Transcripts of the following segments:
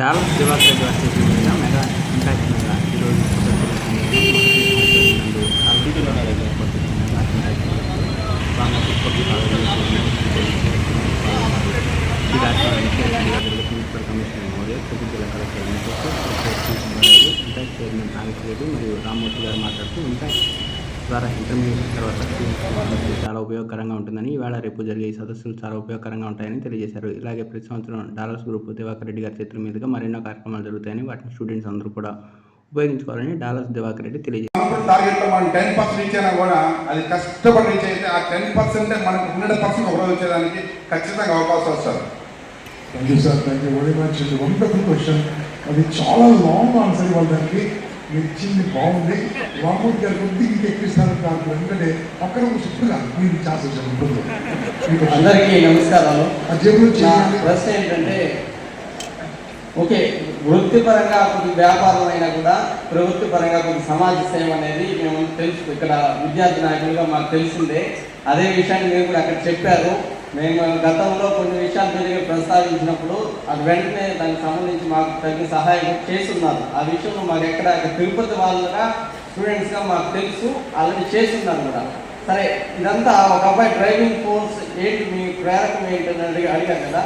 చాలా దివాకర్ గారి చేతుల మీదుగా మెగా ఇంపాక్ట్ మెగా ఈరోజు మున్సిపల్ కమిషనర్ మోదీ కొద్ది జిల్లా కలెక్టర్ ఇంపాక్ట్ చైర్మన్ నాగేశ్వరరెడ్డి మరియు రామ్మూర్తి గారు మాట్లాడుతూ ఇంపాక్ట్ ద్వారా ఇంటర్మీడియట్ తర్వాత చాలా ఉపయోగకరంగా ఉంటుందని ఈవేళ రేపు జరిగే ఈ సదస్సులు చాలా ఉపయోగకరంగా ఉంటాయని తెలియజేశారు. ఇలాగే ప్రతి సంవత్సరం డాలర్స్ గ్రూప్ దివాకర్ రెడ్డి గారి చేతుల మీదుగా మరెన్నో కార్యక్రమాలు జరుగుతాయని వాటిని స్టూడెంట్స్ అందరూ కూడా ఉపయోగించుకోవాలని డాలర్స్ దివాకర్ రెడ్డి తెలియజేశారు. టార్గెట్లో మనం టెన్ పర్సెంట్ రీచ్ అయినా కూడా అది కష్టపడి రీచ్ అయితే ఆ టెన్ పర్సెంట్ మనకు హండ్రెడ్ పర్సెంట్ ఒకరోజు వచ్చేదానికి ఖచ్చితంగా అవకాశం వస్తారు thank you sir thank you very much ఇది వండర్ఫుల్ క్వశ్చన్ అది చాలా లాంగ్ ఆన్సర్ ఇవ్వాలి దానికి. మీరు ఇచ్చింది బాగుంది. రామూర్తి గారు కొద్దిగా ఇంకా ఎక్కిస్తారు నాకు ఎందుకంటే అక్కడ ఒక చెప్పుగా మీరు మీకు అందరికీ నమస్కారాలు. ప్రశ్న ఏంటంటే ఓకే వృత్తిపరంగా కొద్ది వ్యాపారం అయినా కూడా ప్రవృత్తి పరంగా కొద్ది సమాజ సేవ అనేది మేము తెలుసు. ఇక్కడ విద్యార్థి నాయకులుగా మాకు తెలిసిందే. అదే విషయాన్ని మీరు కూడా అక్కడ చెప్పారు. మేము గతంలో కొన్ని విషయాలు మీరు ప్రస్తావించినప్పుడు అది వెంటనే దానికి సంబంధించి మాకు తగిన సహాయం చేస్తున్నారు. ఆ విషయంలో మాకు ఎక్కడ తిరుపతి వాళ్ళగా స్టూడెంట్స్గా మాకు తెలుసు. అలాంటి చేస్తున్నారు కూడా. సరే ఇదంతా ఒక అబ్బాయి డ్రైవింగ్ ఫోర్స్ ఏంటి? మీ ప్రేరకం ఏంటని అడిగి అడిగారు కదా.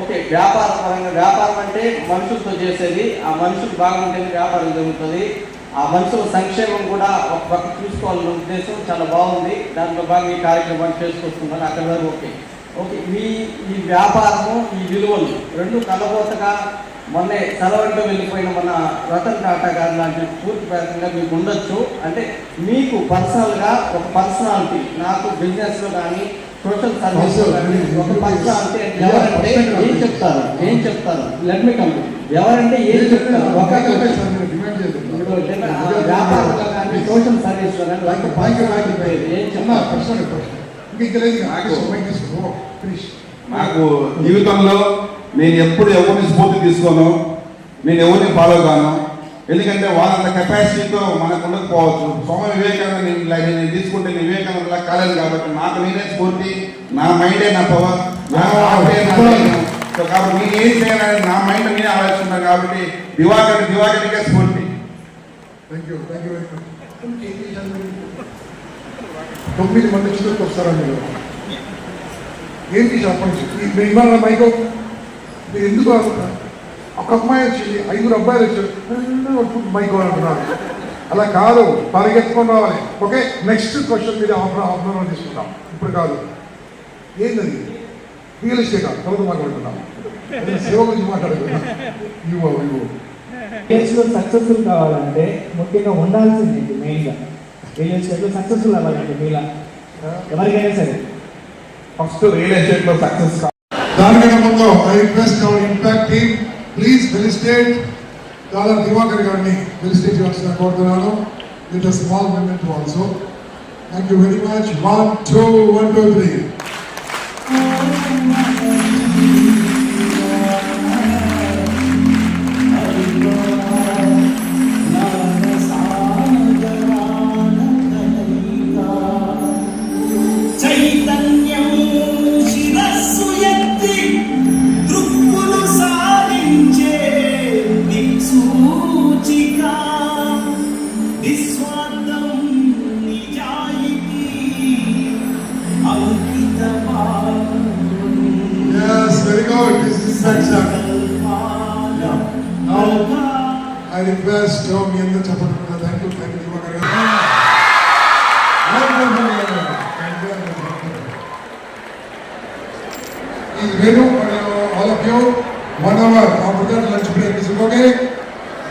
ఓకే వ్యాపార పరంగా వ్యాపారం అంటే మనుషులతో చేసేది. ఆ మనుషులు బాగుంటేనే వ్యాపారం జరుగుతుంది. ఆ మనుషుల సంక్షేమం కూడా ఒక పక్క చూసుకోవాలన్న ఉద్దేశం చాలా బాగుంది. దాంట్లో బాగా ఈ కార్యక్రమాన్ని చేసుకొస్తున్నారు అక్కడ ఓకే. ఓకే మీ ఈ వ్యాపారము ఈ విలువలు రెండు కలబోతగా మొన్నే సెలవుంటూ వెళ్ళిపోయిన మన రతన్ టాటా గారు లాంటి పూర్తి ప్రయత్నంగా మీకు ఉండొచ్చు. అంటే మీకు పర్సనల్గా ఒక పర్సనాలిటీ నాకు బిజినెస్లో కానీ సోషల్ సర్వీస్ ఒక పర్సనాలిటీ ఎవరంటే ఏం చెప్తారు? ఏం చెప్తారు? లెట్ మీ కంప్లీట్ ఎవరంటే ఏం చెప్తారు? ఒక వ్యాపారంలో కానీ సోషల్ సర్వీస్లో కానీ ఏం చెప్తారు? నాకు జీవితంలో నేను ఎప్పుడు ఎవరిని స్ఫూర్తి తీసుకోను నేను ఎవరిని ఫాలో కాను. ఎందుకంటే వాళ్ళంత కెపాసిటీతో మనకు ఉండకపోవచ్చు. స్వామి వివేకానంద నేను తీసుకుంటే నేను వివేకానందలా కాలేదు కాబట్టి నాకు నేనే స్ఫూర్తి నా మైండే నా పవర్ నా కాబట్టి నేను ఏం చేయాలని నా మైండ్ నేనే ఆలోచిస్తున్నాను కాబట్టి దివాకర్ దివాకరికే స్ఫూర్తి. Thank you thank you very much తొమ్మిది మంది చివరికి వస్తారా మీరు? ఏంటి చెప్పండి? మీరు ఇవాళ మైకో మీరు ఎందుకు అనుకుంటారు ఒక అమ్మాయి వచ్చింది ఐదుగురు అబ్బాయిలు వచ్చారు మైకో అంటున్నారు. అలా కాదు పరిగెత్తుకొని రావాలి. ఓకే నెక్స్ట్ క్వశ్చన్ మీద ఆహ్వానం తీసుకుంటాం ఇప్పుడు కాదు. ఏంటది రియల్ ఎస్టేట్ తర్వాత మాట్లాడుతున్నాం సేవ గురించి మాట్లాడుతున్నాం ఇవ్వ ఇవ్వ. సక్సెస్ఫుల్ కావాలంటే ముఖ్యంగా ఉండాల్సింది మెయిన్గా రియల్ ఎస్టేట్లో సక్సెస్ఫుల్ అవ్వాలండి మీలా. ఎవరికైనా సరే. ఫస్ట్ రియల్ ఎస్టేట్లో సక్సెస్ దానికన్నా ముందు I request our impact team please felicitate దాదాపు దివాకర్ గారిని ఫెలిస్టేట్ చేయాల్సిన కోరుతున్నాను. With a small moment also thank you very much one two one two three Good. This is exact. Now, I request చెప్పండి thank you thank you Divakar గారు ఈ Venu all of you one hour after that lunch break is okay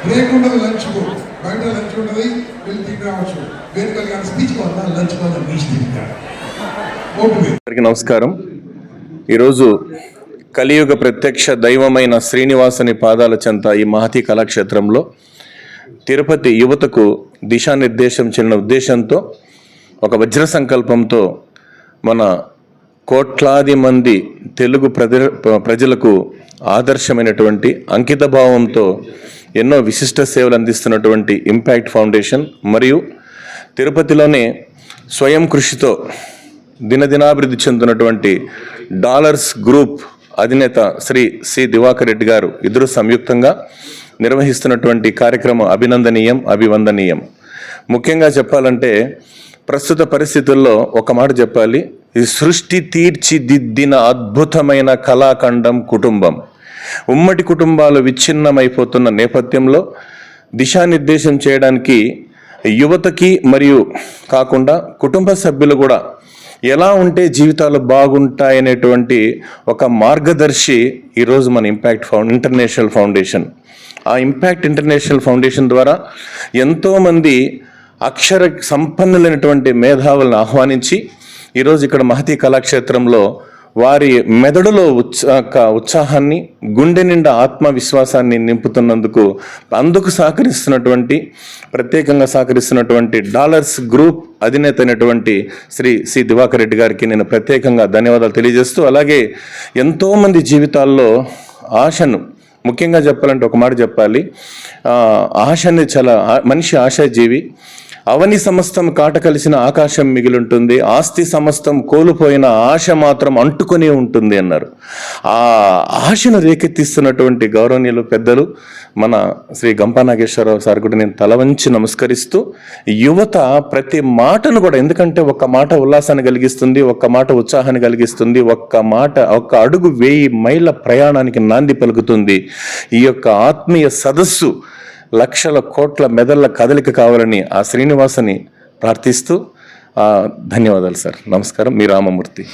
break ఉండదు లంచ్కు. బయట lunch ఉండదు వెళ్ళి తిని రావచ్చు వేణుగల్ గారి స్పీచ్ వల్ల లంచ్ వల్ల బీచ్ తింటారు ఓటు అందరికీ నమస్కారం. ఈరోజు కలియుగ ప్రత్యక్ష దైవమైన శ్రీనివాసుని పాదాల చెంత ఈ మహతి కళాక్షేత్రంలో తిరుపతి యువతకు దిశానిర్దేశం చెందిన ఉద్దేశంతో ఒక వజ్ర సంకల్పంతో మన కోట్లాది మంది తెలుగు ప్రజ ప్రజలకు ఆదర్శమైనటువంటి అంకిత భావంతో ఎన్నో విశిష్ట సేవలు అందిస్తున్నటువంటి ఇంపాక్ట్ ఫౌండేషన్ మరియు తిరుపతిలోనే స్వయం కృషితో దినదినాభివృద్ధి చెందుతున్నటువంటి డాలర్స్ గ్రూప్ అధినేత శ్రీ సి దివాకర్ రెడ్డి గారు ఇద్దరు సంయుక్తంగా నిర్వహిస్తున్నటువంటి కార్యక్రమం అభినందనీయం అభివందనీయం. ముఖ్యంగా చెప్పాలంటే ప్రస్తుత పరిస్థితుల్లో ఒక మాట చెప్పాలి. ఈ సృష్టి తీర్చిదిద్దిన అద్భుతమైన కళాఖండం కుటుంబం. ఉమ్మడి కుటుంబాలు విచ్ఛిన్నమైపోతున్న నేపథ్యంలో దిశానిర్దేశం చేయడానికి యువతకి మరియు కాకుండా కుటుంబ సభ్యులు కూడా ఎలా ఉంటే జీవితాలు బాగుంటాయనేటువంటి ఒక మార్గదర్శి ఈరోజు మన ఇంపాక్ట్ ఫౌండ్ ఇంటర్నేషనల్ ఫౌండేషన్. ఆ ఇంపాక్ట్ ఇంటర్నేషనల్ ఫౌండేషన్ ద్వారా ఎంతోమంది అక్షర సంపన్నులైనటువంటి మేధావులను ఆహ్వానించి ఈరోజు ఇక్కడ మహతి కళాక్షేత్రంలో వారి మెదడులో ఉత్సాహ ఉత్సాహాన్ని గుండె నిండా ఆత్మవిశ్వాసాన్ని నింపుతున్నందుకు అందుకు సహకరిస్తున్నటువంటి ప్రత్యేకంగా సహకరిస్తున్నటువంటి డాలర్స్ గ్రూప్ అధినేత అయినటువంటి శ్రీ సి దివాకర్ రెడ్డి గారికి నేను ప్రత్యేకంగా ధన్యవాదాలు తెలియజేస్తూ అలాగే ఎంతోమంది జీవితాల్లో ఆశను ముఖ్యంగా చెప్పాలంటే ఒక మాట చెప్పాలి. ఆశ అనేది చాలా మనిషి ఆశాజీవి. అవని సమస్తం కాట కలిసిన ఆకాశం మిగిలుంటుంది. ఆస్తి సమస్తం కోల్పోయిన ఆశ మాత్రం అంటుకొని ఉంటుంది అన్నారు. ఆ ఆశను రేకెత్తిస్తున్నటువంటి గౌరవనీయులు పెద్దలు మన శ్రీ గంపా నాగేశ్వరరావు సార్ కూడా నేను తల వంచి నమస్కరిస్తూ యువత ప్రతి మాటను కూడా ఎందుకంటే ఒక్క మాట ఉల్లాసాన్ని కలిగిస్తుంది ఒక్క మాట ఉత్సాహాన్ని కలిగిస్తుంది ఒక్క మాట ఒక్క అడుగు వెయ్యి మైళ్ళ ప్రయాణానికి నాంది పలుకుతుంది. ఈ యొక్క ఆత్మీయ సదస్సు లక్షల కోట్ల మెదళ్ళ కదలిక కావాలని ఆ శ్రీనివాసని ప్రార్థిస్తూ ధన్యవాదాలు సార్. నమస్కారం. మీ రామమూర్తి.